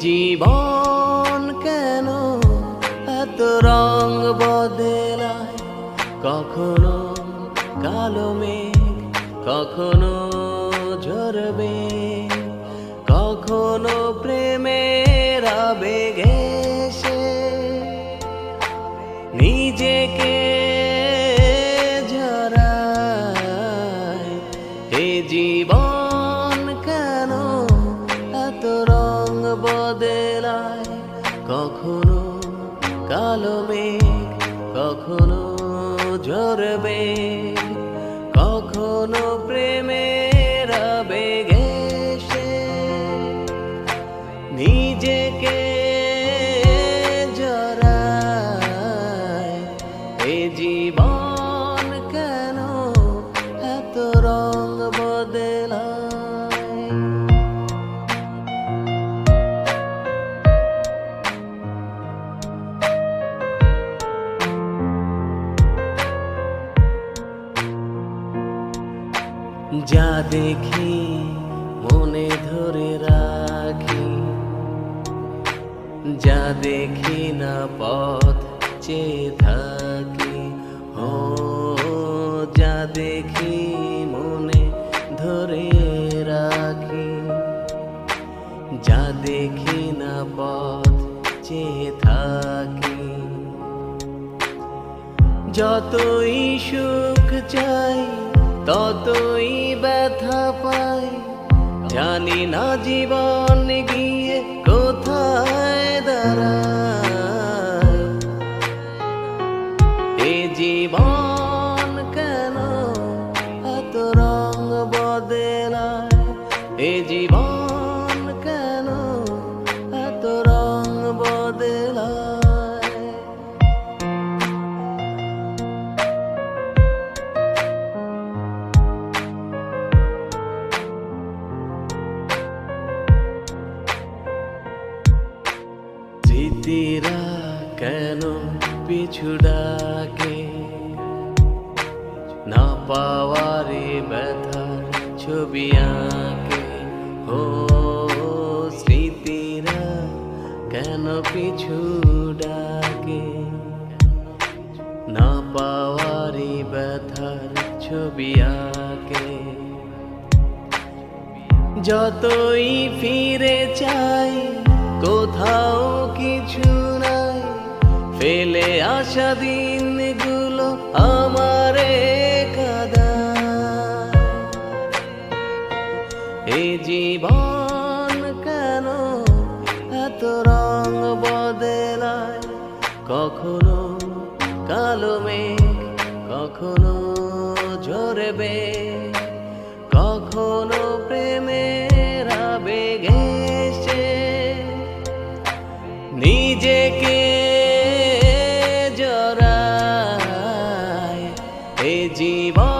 জীবন কেন এত রং বদলায় কখনো কালো মেঘ, কখনো ঝরবে কখনো প্রেমের আবেগে সে নিজেকে জড়ায় এ জীবন বদলায় কখনো কালো মেঘ কখনো ঝরবে কখনো প্রেমের আবেগে সে নিজেকে যা দেখি, মনে ধরে রাখি। যা দেখি না পথ চেয়ে থাকি। ও, যা দেখি, মনে ধরে রাখি। যা দেখি না পথ চেয়ে থাকি। যতই সুখ চাই ততই ব্যথা পাই জানি না জীবন গিয়ে কোথায় দাঁড়ায়। এ জীবন কেন এত রং বদলায় এ জীবন কেন এত রং বদলায় স্মৃতিরা কেন পিছু ডাকে? না পাওয়ারে ব্যথার ছবি আঁকে। ও স্মৃতিরা কেন পিছু ডাকে? না পাওয়ারে ব্যথার ছবি আঁকে। যতই ফিরে চাই, কোথাও আসা দিনগুলো আমারে কাদা। এই জীবন কেন এত রং বদলায়? কখনো কালো মেঘ, কখনো ঝরবে, কখনো প্রেমের আবেগে জীবন